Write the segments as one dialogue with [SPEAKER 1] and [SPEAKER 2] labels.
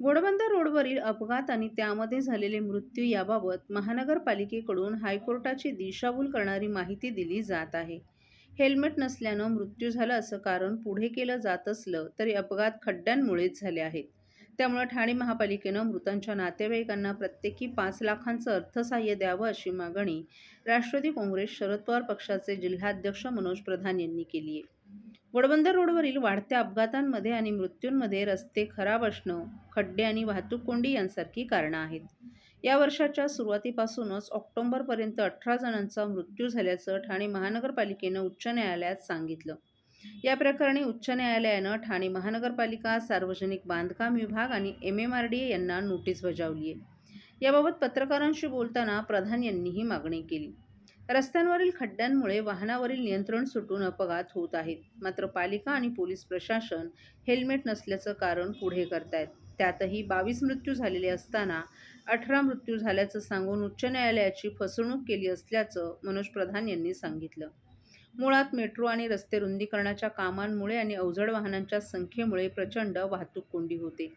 [SPEAKER 1] घोडबंदर रोडवरील अपघात आणि त्यामध्ये झालेले मृत्यू याबाबत महानगरपालिकेकडून हायकोर्टाची दिशाभूल करणारी माहिती दिली जात आहे. हेल्मेट नसल्यानं मृत्यू झाला असं कारण पुढे केलं जात असलं तरी अपघात खड्ड्यांमुळेच झाले आहेत. त्यामुळे ठाणे महापालिकेनं मृतांच्या नातेवाईकांना प्रत्येकी पाच लाखांचं अर्थसहाय्य द्यावं अशी मागणी राष्ट्रवादी काँग्रेस शरद पवार पक्षाचे जिल्हाध्यक्ष मनोज प्रधान यांनी केली आहे. घोडबंदर रोडवरील वाढत्या अपघातांमध्ये आणि मृत्यूंमध्ये रस्ते खराब असणं खड्डे आणि वाहतूक कोंडी यांसारखी कारणं आहेत. या वर्षाच्या सुरुवातीपासूनच ऑक्टोबरपर्यंत अठरा जणांचा मृत्यू झाल्याचं ठाणे महानगरपालिकेनं उच्च न्यायालयात सांगितलं. या प्रकरणी उच्च न्यायालयानं ठाणे महानगरपालिका सार्वजनिक बांधकाम विभाग आणि M M R D A यांना नोटीस बजावली आहे याबाबत पत्रकारांशी बोलताना प्रधान यांनी ही मागणी केली. रस्त्यांवरील खड्ड्यांमुळे वाहनावरील नियंत्रण सुटून अपघात होत आहेत. मात्र पालिका आणि पोलीस प्रशासन हेल्मेट नसल्याचं कारण पुढे करतायत. त्यातही बावीस मृत्यू झालेले असताना अठरा मृत्यू झाल्याचं सांगून उच्च न्यायालयाची फसवणूक केली असल्याचं मनोज प्रधान यांनी सांगितलं. मुळात मेट्रो आणि रस्ते रुंदीकरणाच्या कामांमुळे आणि अवजड वाहनांच्या संख्येमुळे प्रचंड वाहतूक कोंडी होते.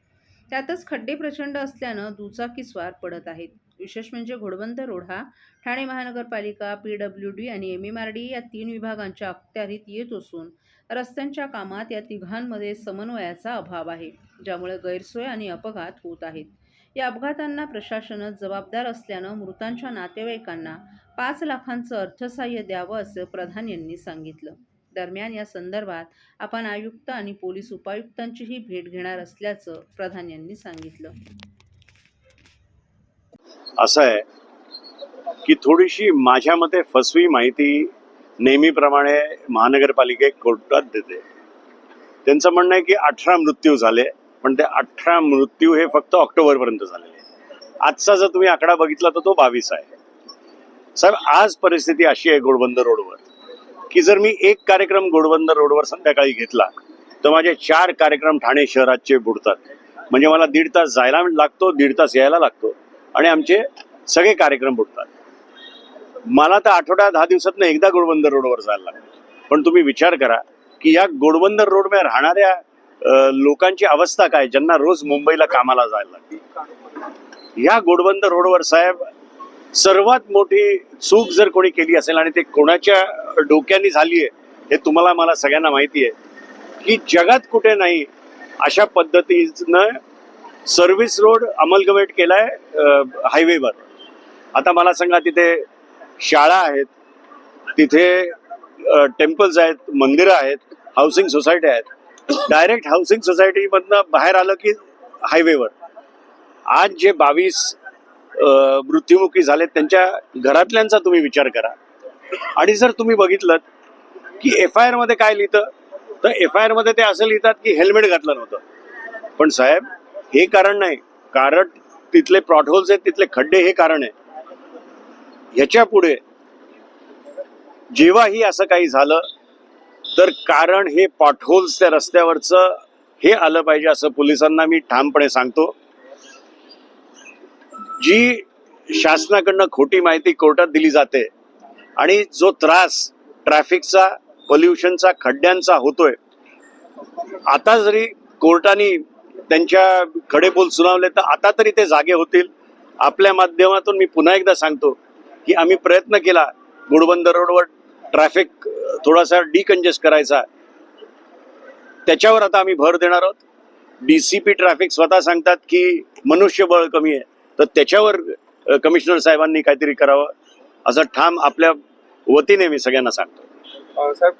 [SPEAKER 1] त्यातच खड्डे प्रचंड असल्यानं दुचाकीस्वार पडत आहेत. विशेष म्हणजे घोडबंद रोड हा ठाणे महानगरपालिका पी डब्ल्यू डी आणि एम एम आर डी या तीन विभागांच्या अखत्यारीत येत असून रस्त्यांच्या कामात या तिघांमध्ये समन्वयाचा अभाव आहे ज्यामुळे गैरसोय आणि अपघात होत आहेत. या अपघातांना प्रशासनच जबाबदार असल्यानं मृतांच्या नातेवाईकांना पाच लाखांचं अर्थसहाय्य द्यावं असं प्रधान यांनी सांगितलं. दरम्यान या संदर्भात आपण आयुक्त आणि पोलीस उपायुक्तांचीही भेट घेणार असल्याचं प्रधान यांनी सांगितलं.
[SPEAKER 2] असं आहे की थोडीशी माझ्या मते फसवी माहिती नेहमीप्रमाणे महानगरपालिके कोर्टात देते. त्यांचं म्हणणं आहे की अठरा मृत्यू झाले पण ते अठरा मृत्यू हे फक्त ऑक्टोबरपर्यंत झालेले आजचा जर तुम्ही आकडा बघितला तर तो बावीस आहे. साहेब आज परिस्थिती अशी आहे गोडबंदर रोडवर. की जर मी एक कार्यक्रम गोडबंदर रोडवर संध्याकाळी घेतला तर माझे चार कार्यक्रम ठाणे शहराचे बुडतात. म्हणजे मला दीड तास जायला लागतो दीड तास यायला लागतो आणि आमचे सगळे कार्यक्रम बुडतात. मला तर आठवड्या दहा दिवसातनं एकदा गोडबंदर रोडवर जायला लागतं. पण तुम्ही विचार करा की या गोडबंदर रोडमध्ये राहणाऱ्या लोकांची अवस्था काय? ज्यांना रोज मुंबईला कामाला जायला लागते. या गोडबंदर रोडवर साहेब सर्वात मोठी चूक जर कोणी केली असेल आणि ते कोणाच्या डोक्याने झाली आहे हे तुम्हाला मला सगळ्यांना माहिती आहे की जगात कुठे नाही अशा पद्धतीनं सर्व्हिस रोड अमलगमेट केलाय हायवेवर आता मला सांगा तिथे शाळा आहेत तिथे टेम्पल्स आहेत मंदिरं आहेत हाऊसिंग सोसायटी आहेत. डायरेक्ट हाऊसिंग सोसायटीमधनं बाहेर आलं की हायवेवर आज जे बावीस मृत्युमुखी झालेत त्यांच्या घरातल्यांचा तुम्ही विचार करा. आणि जर तुम्ही बघितलं की एफ आयमध्ये काय लिहितं तर एफ आयमध्ये ते असं लिहितात की हेल्मेट घातलं नव्हतं. पण साहेब हे कारण नाही. कारण तिथले प्रॉटहोल्स आहेत तिथले खड्डे हे कारण आहे. ह्याच्या पुढे जेव्हाही असं काही झालं तर कारण हे पॉटहोल्स त्या रस्त्यावरचं हे आलं पाहिजे असं पोलिसांना मी ठामपणे सांगतो. जी शासनाकडनं खोटी माहिती कोर्टात दिली जाते आणि जो त्रास ट्रॅफिकचा पोल्युशनचा खड्ड्यांचा होतोय आता जरी कोर्टाने त्यांच्या खडेबोल सुनावले तर आता तरी ते जागे होतील. आपल्या माध्यमातून मी पुन्हा एकदा सांगतो की आम्ही प्रयत्न केला गुडबंदर रोडवर ट्रॅफिक थोडासा डिकंजेस्ट करायचा. त्याच्यावर आता आम्ही भर देणार आहोत. डी सी पी ट्रॅफिक स्वतः सांगतात की मनुष्यबळ कमी आहे. तर त्याच्यावर कमिशनर साहेबांनी काहीतरी करावं. असं ठाम आपल्या वतीने मी सगळ्यांना सांगतो.
[SPEAKER 3] साहेब